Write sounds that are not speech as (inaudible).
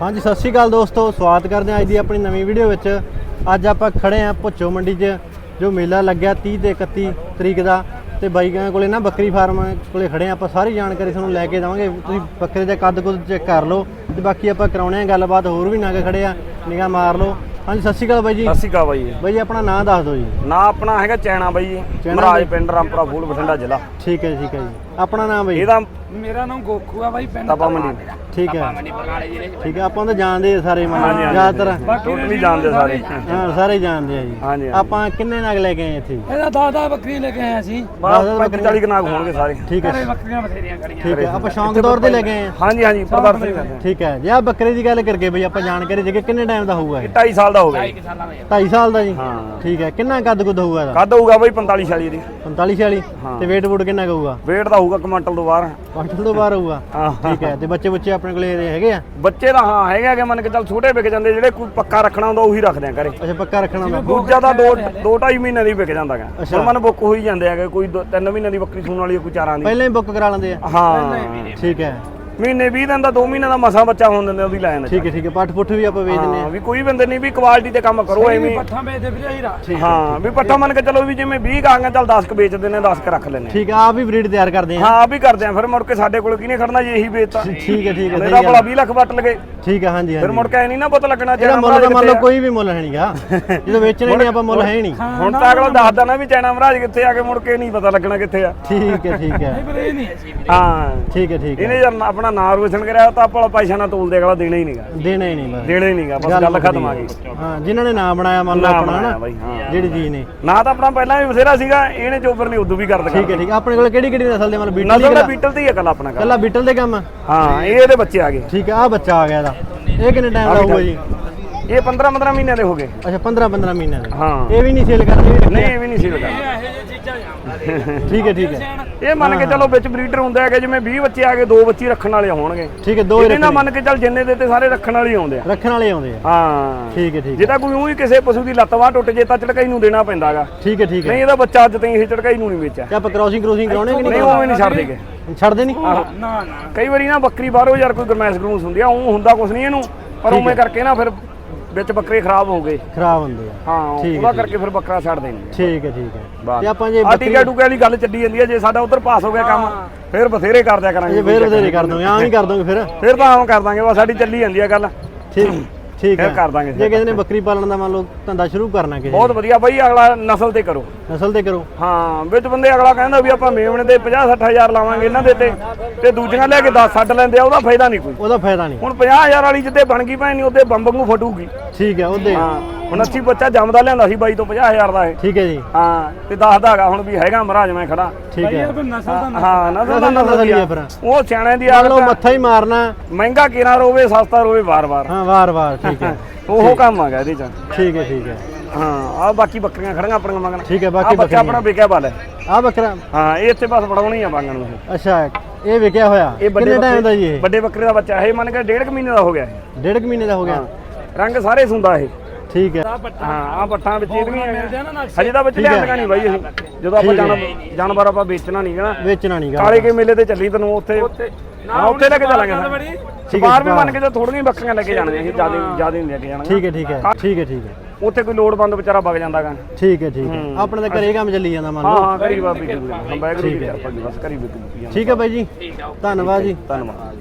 ਹਾਂਜੀ ਸਤਿ ਸ਼੍ਰੀ ਅਕਾਲ ਦੋਸਤੋ ਸਵਾਗਤ ਕਰਦੇ ਹਾਂ ਅੱਜ ਦੀ ਆਪਣੀ ਨਵੀਂ ਵੀਡੀਓ ਵਿੱਚ। ਅੱਜ ਆਪਾਂ ਖੜੇ ਹਾਂ ਭੁੱਚੋ ਮੰਡੀ 'ਚ ਜੋ ਮੇਲਾ ਲੱਗਿਆ 30 ਤੇ 31 ਤਰੀਕ ਦਾ। ਤੇ ਬਾਈਕਾਂ ਕੋਲੇ ਨਾ ਬੱਕਰੀ ਫਾਰਮ ਕੋਲੇ ਖੜੇ ਹਾਂ ਆਪਾਂ ਸਾਰੀ ਜਾਣਕਾਰੀ ਤੁਹਾਨੂੰ ਲੈ ਕੇ ਦੇਵਾਂਗੇ। ਤੁਸੀਂ ਬੱਕਰੇ ਦਾ ਕੱਦ ਕੁੱਦ ਚੈੱਕ ਕਰ ਲਓ ਤੇ ਬਾਕੀ ਆਪਾਂ ਕਰਾਉਣੇ ਆ ਗੱਲਬਾਤ ਹੋਰ ਵੀ ਨਾ ਖੜੇ ਆ ਨਿਗਾਹ ਮਾਰ ਲਓ। ਹਾਂਜੀ ਸਤਿ ਸ਼੍ਰੀ ਅਕਾਲ ਬਾਈ ਜੀ। ਸਤਿ ਸ਼੍ਰੀ ਅਕਾਲ ਬਾਈ ਜੀ। ਬਾਈ ਜੀ ਆਪਣਾ ਨਾਮ ਦੱਸ ਦਿਓ ਜੀ। ਨਾਂ ਆਪਣਾ ਹੈਗਾ ਚੈਣਾ ਬਾਈ ਜੀ ਮਹਾਰਾਜ। ਪਿੰਡ ਰਾਮਪੁਰਾ ਫੂਲ ਬਠਿੰਡਾ ਜ਼ਿਲ੍ਹਾ। ਠੀਕ ਹੈ ਠੀਕ ਹੈ ਜੀ। ਆਪਣਾ ਨਾਮ ਬਾਈ? ਇਹਦਾ ਮੇਰਾ ਨਾਮ ਗੋਖੂ ਆ ਬਾਈ ਪਿੰਡ ਤਪਾ ਮੰਡੀ। ਠੀਕ ਹੈ। ਮੰਡੀ ਬਰਨਾਲੇ ਜ਼ਿਲ੍ਹੇ ਚ ਠੀਕ ਹੈ ਆਪਾਂ ਤਾਂ ਜਾਣਦੇ ਆ ਸਾਰੇ ਮਨ। ਜ਼ਿਆਦਾਤਰ ਟੋਟਲੀ ਜਾਣਦੇ ਸਾਰੇ। ਹਾਂ ਸਾਰੇ ਜਾਣਦੇ ਆ ਜੀ। ਆਪਾਂ ਕਿੰਨੇ ਨਗ ਲੈ ਕੇ ਆਏ ਇੱਥੇ? ਇਹਦਾ ਦਾਦਾ ਬੱਕਰੀ ਲੈ ਕੇ ਆਇਆ ਸੀ ਬਸ ਦਸ ਪੈਂਤੀ ਚਾਲੀ ਕਨਾਗ ਹੋਣਗੇ ਸਾਰੇ। ਠੀਕ ਹੈ। ਬੱਕਰੀਆਂ ਬਥੇਰੀਆਂ ਖੜੀਆਂ। ਠੀਕ ਹੈ ਆਪਾਂ ਸ਼ੌਂਕ ਤੌਰ ਤੇ ਲੈ ਕੇ ਆਏ ਆ। ਹਾਂਜੀ ਹਾਂਜੀ ਪ੍ਰਦਰਸ਼ਨੀ ਕਰਦੇ ਠੀਕ ਹੈ ਜੇ ਆ ਬੱਕਰੇ ਦੀ ਗੱਲ ਕਰਕੇ ਬਈ ਆਪਾਂ ਜਾਣਕਾਰੀ ਕੇ ਕਿੰਨੇ ਟਾਈਮ ਦਾ ਹੋਊਗਾ ਇਹ? 2.5 ਸਾਲ ਦਾ ਹੋ ਜੀ। ਦਾ 2.5 ਸਾਲ ਦਾ ਜੀ? ਹਾਂ। ਠੀਕ ਹੈ ਕਿੰਨਾ ਕੱਦ ਕੁੱਦ ਹੋਊਗਾ ਇਹਦਾ? ਕੱਦ ਹੋਊਗਾ ਬਾਈ 45 46 ਦੀ। 45 46 ਹਾਂ। ਤੇ weight ਵੂਟ ਕਿੰਨਾ ਕੁ ਹੋਊਗਾ? weight ਦਾ ਹੋਊਗਾ ਕਮੰਟਲ ਤੋਂ ਬਾਹਰ। ਕੁਆਂਟਲ ਤੋਂ ਬਾਹਰ ਹੋਊਗਾ ਹਾਂ। ਠੀਕ ਹੈ ਤੇ ਬੱਚੇ ਬੱਚੇ ਆਪਣੇ ਕੋਲੇ ਹੈਗੇ ਆ? ਬੱਚੇ ਦਾ ਹਾਂ ਹੈਗਾ ਕਿ ਮੰਨ ਕੇ ਚੱਲ ਛੋਟੇ ਵਿਕ ਜਾਂਦੇ ਜਿਹੜੇ ਕੋਈ ਪੱਕਾ ਰੱਖਣਾ ਹੁੰਦਾ ਉਹੀ ਰੱਖਦੇ ਆ ਘਰੇ। ਅੱਛਾ ਪੱਕਾ ਰੱਖਣਾ ਹੁੰਦਾ। ਦੂਜਾ ਤਾਂ 2 2 2.5 ਮਹੀਨੇ ਦੀ ਵਿਕ ਜਾਂਦਾ ਗਾ। ਅੱਛਾ। ਹੁਣ ਮਨ ਬੁੱਕ ਹੋਈ ਜਾਂਦੇ ਹੈਗੇ ਕੋਈ 3 ਮਹੀਨੇ ਦੀ ਬੱਕਰੀ ਸੂਣ ਵਾਲੀ ਕੋਈ ਚਾਰਾਂ ਦੀ। ਪਹਿਲਾਂ ਹੀ ਬੁੱਕ ਕਰਾ ਲੈਂਦੇ ਆ। ਹਾਂ। ਠੀਕ ਹੈ। ਮਹੀਨੇ 20 ਦਿਨ ਦਾ 2 ਮਹੀਨੇ ਦਾ ਮਸਾ ਬੱਚਾ ਹੋਣ ਦਿੰਦੇ ਉਹਦੀ ਲੈ ਜਾਂਦੇ ਠੀਕ ਹੈ ਠੀਕ ਹੈ ਪੱਠ ਪੁੱਠ ਵੀ ਆਪਾਂ ਵੇਚ ਦਿੰਦੇ ਹਾਂ ਆ ਵੀ ਕੋਈ ਬੰਦੇ ਨਹੀਂ ਵੀ ਕੁਆਲਿਟੀ ਤੇ ਕੰਮ ਕਰੋ ਐਵੇਂ ਪੱਠਾਂ ਵੇਚਦੇ ਵੀਰੇ ਹੀਰਾ ਹਾਂ ਵੀ ਪੱਠਾ ਮੰਨ ਕੇ ਚਲੋ ਵੀ ਜਿਵੇਂ 20 ਗਾਂਗਾ ਚੱਲ 10 ਕ ਵੇਚਦੇ ਨੇ 10 ਕ ਰੱਖ ਲੈਨੇ ਠੀਕ ਹੈ ਆਪ ਵੀ ਬਰੀਡ ਤਿਆਰ ਕਰਦੇ ਆ। ਹਾਂ ਆ ਵੀ ਕਰਦੇ ਆ ਫਿਰ ਮੁੜ ਕੇ ਸਾਡੇ ਕੋਲ ਕਿਹਨੇ ਖੜਨਾ ਜੇ ਇਹੀ ਵੇਚਤਾ। ਠੀਕ ਹੈ ਠੀਕ ਹੈ ਮੇਰਾ ਸਹੀ ਭਲਾ ਗੱਲ 20 ਲੱਖ ਵੱਟ ਲਗੇ। ਠੀਕ ਹੈ ਹਾਂਜੀ ਫਿਰ ਹਾਂਜੀ। ਮੁੜ ਕੇ ਐ ਨਹੀਂ ਨਾ ਪਤਾ ਲੱਗਣਾ ਇਹਦਾ ਚੈਨਾ ਮੁੱਲ ਮਹਾਰਾਜ ਤਾਂ ਮੰਨ ਕਿੱਥੇ ਲਓ ਆ। ਕੋਈ ਵੀ ਮੁੱਲ ਹੈ ਨਹੀਂਗਾ। (laughs) ਜਦੋਂ ਵੇਚਣਾ ਨਹੀਂ ਆਪਾਂ ਮੁੱਲ ਹੈ ਹੀ ਨਹੀਂ। ਹੁਣ ਤਾਂ ਅਗਲਾ ਦੱਸਦਾ ਨਾ। ਵੀ ਚੈਨਾ ਮਹਾਰਾਜ ਕਿੱਥੇ ਆ ਕੇ ਮੁੜ ਕੇ ਨਹੀਂ ਪਤਾ ਲੱਗਣਾ ਕਿੱਥੇ ਆ। ਠੀਕ ਹੈ ਠੀਕ ਹੈ। ਵੀਰੇ ਇਹ ਨਹੀਂ। ਅਸੀਂ ਵੀਰੇ ਹਾਂ। ਠੀਕ ਹੈ ਠੀਕ ਹੈ। ਇਹਨੇ ਜਦ ਆਪਣਾ ਨਾਂ ਰੋਸ਼ਨ ਕਰਿਆ ਤਾਂ ਆਪਾਂ ਪੈਸਾ ਨਾ ਤੋਲ ਦੇ ਅਗਲਾ ਦੇਣਾ ਹੀ ਨਹੀਂਗਾ। ਦੇਣਾ ਹੀ ਨਹੀਂ ਬਸ ਦੇਣਾ ਹੀ ਨਹੀਂਗਾ ਬਸ ਗੱਲ ਖਤਮ ਆ ਗਈ। ਹਾਂ ਜਿਨ੍ਹਾਂ ਨੇ ਨਾਮ ਬਣਾਇਆ ਮੰਨ ਲਓ ਨਾਮ ਆਪਣਾ ਬਣਾਇਆ ਨਾ ਬਾਈ, ਹਾਂ। ਜਿਹੜੀ ਜੀ ਨੇ। ਨਾ ਤਾਂ ਆਪਣਾ ਪਹਿਲਾਂ ਵੀ ਬਥੇਰਾ ਸੀਗਾ ਇਹਨੇ ਚੋਬਰ ਨੇ ਉਦੋਂ ਵੀ ਕਰ ਦਿੱਤਾ। ਠੀਕ ਹੈ ਠੀਕ ਹੈ। ਆਪਣੇ ਕੋਲ ਕਿਹੜੀ ਕਿਹੜੀ ਨਸਲ ਦੇ? ਮਤਲਬ ਬੀਟਲ ਦਾ ਦੀ ਬੀਟਲ ਤੇ ਹੀ ਆ ਕੱਲਾ ਆਪਣਾ ਕੱਲਾ ਬੀਟਲ ਦੇ ਕੰਮ? ਆ? ਹਾਂ ਇਹ ਇਹਦੇ ਬੱਚੇ ਆ ਗਏ। ਠੀਕ ਹੈ ਆ ਬੱਚਾ ਆ ਗਿਆ ਇਹਦਾ। ਇਹ ਕਿੰਨੇ ਟਾਈਮ ਦਾ ਹੋਊਗਾ ਜੀ? ਇਹ 15 15 ਮਹੀਨਿਆਂ ਦੇ ਹੋ ਗਏ। ਅੱਛਾ 15 15 ਮਹੀਨੇ ਦਾ। ਹਾਂ। ਇਹ ਵੀ ਨਹੀਂ ਸੇਲ ਕਰਨੀ? ਵੀ ਨਹੀਂ ਇਹ ਵੀ ਨਹੀਂ ਸੀ ਲਗਾ ਇਹੋ ਜਿਹੀ ਚੀਜ਼ਾਂ ਜਾਂਦਾ ਠੀਕ ਹੈ ਠੀਕ ਹੈ। ਇਹ ਮੰਨ ਕੇ ਚਲੋ ਵਿੱਚ ਬਰੀਡਰ ਹੁੰਦੇ ਹੈਗੇ ਜਿਵੇਂ 20 ਬੱਚੇ ਆ ਗਏ ਦੋ ਬੱਚੇ ਰੱਖਣ ਵਾਲੇ ਹੋਣਗੇ। ਠੀਕ ਹੈ ਦੋ ਹੀ ਇਹਦੇ ਨਾਲ ਰੱਖਣੇ। ਮੰਨ ਕੇ ਚੱਲ ਜਿੰਨੇ ਦੇ ਤੇ ਸਾਰੇ ਰੱਖਣ ਵਾਲੇ ਹੀ ਆਉਂਦੇ ਆ। ਰੱਖਣ ਵਾਲੇ ਆਉਂਦੇ ਆ। ਹਾਂ। ਠੀਕ ਹੈ ਠੀਕ ਹੈ। ਜੇ ਤਾਂ ਕੋਈ ਉਹੀ ਕਿਸੇ ਪਸ਼ੂ ਦੀ ਲੱਤ ਬਾਹ ਟੁੱਟ ਜੇ ਤਾਂ ਝਟਕਾਈ ਨੂੰ ਦੇਣਾ ਪੈਂਦਾਗਾ। ਠੀਕ ਹੈ ਠੀਕ ਹੈ। ਨਹੀਂ ਇਹਦਾ ਬੱਚਾ ਅੱਜ ਤਾਈਂ ਇਹ ਝਟਕਾਈ ਨੂੰ ਨਹੀਂ ਵੇਚਿਆ। ਤੇ ਆਪਾਂ ਕ੍ਰੋਸਿੰਗ ਕ੍ਰੋਸਿੰਗ ਕਰਾਉਣੇ ਕਿ ਨਹੀਂ ਨਹੀਂ ਉਹ ਵੀ ਨਹੀਂ ਛੱਡਦੇ ਗੇ। ਛੱਡਦੇ ਨਹੀਂ? ਨਾ ਨਾ। ਕਈ ਵਾਰੀ ਨਾ ਬੱਕਰੀ ਬਾਹਰੋਂ ਯਾਰ ਕੋਈ ਗਰਮੈਸ਼ ਗਰੂਸ ਹੁੰਦੀ ਆ ਉਹ ਹੁੰਦਾ ਕੁਛ ਨਹੀਂ ਇਹਨੂੰ ਪਰ ਉਵੇਂ ਕਰਕੇ ਨਾ ਫਿਰ ਵਿੱਚ ਬੱਕਰੇ ਖਰਾਬ ਹੋ ਗਏ। ਖਰਾਬ ਹੁੰਦੇ ਆ। ਹਾਂ ਠੀਕ ਹੈ, ਉਹਦਾ ਠੀਕ ਕਰਕੇ ਫਿਰ ਬੱਕਰਾ ਛੱਡ ਦੇਣੀ ਠੀਕ ਹੈ ਠੀਕ ਹੈ। ਤੇ ਆਪਾਂ ਜੇ ਆ ਟੀਕਾ ਟੂਕੇ ਵਾਲੀ ਗੱਲ ਚੱਲੀ ਜਾਂਦੀ ਹੈ ਜੇ ਸਾਡਾ ਉਧਰ ਪਾਸ ਹੋ ਗਿਆ ਕੰਮ ਫਿਰ ਬਥੇਰੇ ਕਰ ਦਿਆ ਕਰਾਂਗੇ। ਜੇ ਫੇਰ ਵਧੇਰੇ ਕਰ ਦੋਗੇ ਆਂ ਹੀ ਕਰ ਦੋਗੇ ਫਿਰ। ਫਿਰ ਤਾਂ ਆਮ ਕਰ ਦਾਂਗੇ ਬਸ ਸਾਡੀ ਚੱਲੀ ਜਾਂਦੀ ਹੈ ਗੱਲ। ਠੀਕ। ਠੀਕ ਫਿਰ ਹੈ। ਕਰ ਦਾਂਗੇ। ਜੇ ਕਿਸੇ ਨੇ ਬੱਕਰੀ ਪਾਲਣ ਦਾ ਮੰਨ ਲਓ ਧੰਦਾ ਸ਼ੁਰੂ ਕਰਨਾ ਕਿਸੇ ਬਹੁਤ ਵਧੀਆ ਬਾਈ ਅਗਲਾ ਨਸਲ ਤੇ ਕਰੋ। ਨਸਲ ਤੇ ਕਰੋ। ਹਾਂ ਵਿੱਚ ਬੰਦੇ ਅਗਲਾ ਕਹਿੰਦਾ ਵੀ ਆਪਾਂ ਮੇਵਣੇ ਤੇ 50 ਹਜ਼ਾਰ ਲਾਵਾਂਗੇ ਇਹਨਾਂ ਦੇ ਤੇ ਤੇ ਦੂਜੀਆਂ ਲੈ ਕੇ 10 ਛੱਡ ਲੈਂਦੇ ਆ ਉਹਦਾ ਫਾਇਦਾ ਨਹੀਂ ਕੋਈ। ਉਹਦਾ ਫਾਇਦਾ ਨਹੀਂ। ਹੁਣ 50000 ਵਾਲੀ ਜਿੱਤੇ ਬਣ ਗਈ ਭੈਣ ਨਹੀਂ ਉਹਦੇ ਬੰਬ ਵਾਂਗੂ ਫਟੂਗੀ। ਠੀਕ ਹੈ ਉਹਦੇ। ਹਾਂ। ਹੁਣ ਅਸੀਂ ਬੱਚਾ ਜੰਮਦਾ ਲਿਆਂਦਾ ਸੀ ਬਾਈ ਤੋਂ 50000 ਦਾ ਇਹ। ਠੀਕ ਹੈ ਜੀ। ਹਾਂ ਤੇ ਦੱਸਦਾ ਹੈਗਾ ਹੁਣ ਵੀ ਹੈਗਾ ਮਹਾਰਾਜ ਮੈਂ ਖੜਾ। ਠੀਕ ਹੈ। ਇਹ ਫਿਰ ਨਸਲ ਦਾ ਹਾਂ ਨਸਲ ਦਾ ਨਸਲ ਹੀ ਆ। ਫਿਰ ਉਹ ਸਿਆਣਿਆਂ ਦੀ ਆਦਤ ਮੱਥਾ ਹੀ ਮਾਰਨਾ। ਮਹਿੰਗਾ ਕਿਰਾ ਰੋਵੇ ਸਸਤਾ ਰੋਵੇ ਵਾਰ-ਵਾਰ। ਹਾਂ ਵਾਰ ਵਾਰ ਠੀਕ ਹੈ। (laughs) ਉਹ ਕੰਮ ਆ ਗਿਆ ਇਹਦੇ ਚ। ਠੀਕ ਹੈ ਠੀਕ ਹੈ। ਹਾਂ ਆ ਬਾਕੀ ਬੱਕਰੀਆਂ ਖੜੀਆਂ ਆਪਣੀਆਂ ਮੰਗਣ ਠੀਕ ਹੈ ਆ ਬਾਕੀ ਬੱਚਾ ਬੱਕਰੀਆਂ। ਆਪਣਾ ਵਿਕਿਆ ਬਾਲ ਹੈ। ਆ ਬੱਕਰਾ। ਹਾਂ ਇਹ ਇੱਥੇ ਬਸ ਫੜਾਉਣੀ ਆ ਮੰਗਣ ਨੂੰ। ਅੱਛਾ ਇਹ ਵਿਕਿਆ ਹੋਇਆ। ਕਿੰਨੇ ਟਾਈਮ ਦਾ ਜੀ ਬੱਕਰੇ ਇਹ? ਵੱਡੇ ਬੱਕਰੇ ਦਾ ਬੱਚਾ। ਇਹ ਮੰਨ ਕੇ ਡੇਢ ਕੁ ਮਹੀਨੇ ਦਾ ਹੋ ਗਿਆ ਇਹ। ਡੇਢ ਕੁ ਮਹੀਨੇ ਦਾ ਹੋ ਗਿਆ। ਰੰਗ ਸਾਰੇ ਸੁੰਦਾ ਇਹ। ਠੀਕ ਹੈ। ਹਾਂ ਆ ਪੱਠਾਂ ਵਿੱਚ ਇਹਦੀਆਂ ਹਜੇ ਤਾਂ ਵਿੱਚ ਲਿਆਂਦੀਆਂ ਨਹੀਂ ਬਾਈ ਅਸੀਂ ਜਦੋਂ ਆਪਾਂ ਜਾਨ ਜਾਨਵਰ ਆਪਾਂ ਵੇਚਣਾ ਨਹੀਂ ਨਾ। ਵੇਚਣਾ ਨਹੀਂ ਗਾ ਕਾਲੇ ਕੇ ਮੇਲੇ ਤੇ ਚੱਲੀ ਤੈਨੂੰ ਉੱਥੇ। ਹਾਂ ਉੱਥੇ ਲੈ ਕੇ ਚੱਲਾਂਗੇ ਸਰ ਬੜੀ। ਸਪਾਰ ਵੀ ਮੰਨ ਕੇ ਜੇ ਥੋੜੀਆਂ ਬੱਕਰੀਆਂ ਲੈ ਕੇ ਜਾਣੀਆਂ ਅਸੀਂ ਜ਼ਿਆਦਾ ਜ਼ਿਆਦਾ ਨਹੀਂ ਲੈ ਕੇ ਜਾਣੀਆਂ ਠੀਕ ਹੈ ਠੀਕ ਹੈ। ਠੀਕ ਹੈ ਠੀਕ ਹੈ। ਉੱਥੇ ਕੋਈ ਲੋੜਵੰਦ ਵਿਚਾਰਾ ਵਗ ਜਾਂਦਾਗਾ ਠੀਕ ਹੈ ਠੀਕ ਹੈ। ਆਪਣੇ ਤਾਂ ਘਰੇ ਕੰਮ ਚੱਲੀ ਜਾਂਦਾ ਮੰਨ ਹਾਂ ਲਓ। ਹਾਂ ਕਰੀ ਬਾਬੀ ਜੀ ਹਾਂ। ਬੈਗ ਦੀ ਜੀ ਬਸ ਕਰੀ ਬਿੱਕੀ ਠੀਕ ਹੈ ਬਾਈ ਜੀ। ਧੰਨਵਾਦ ਜੀ। ਧੰਨਵਾਦ।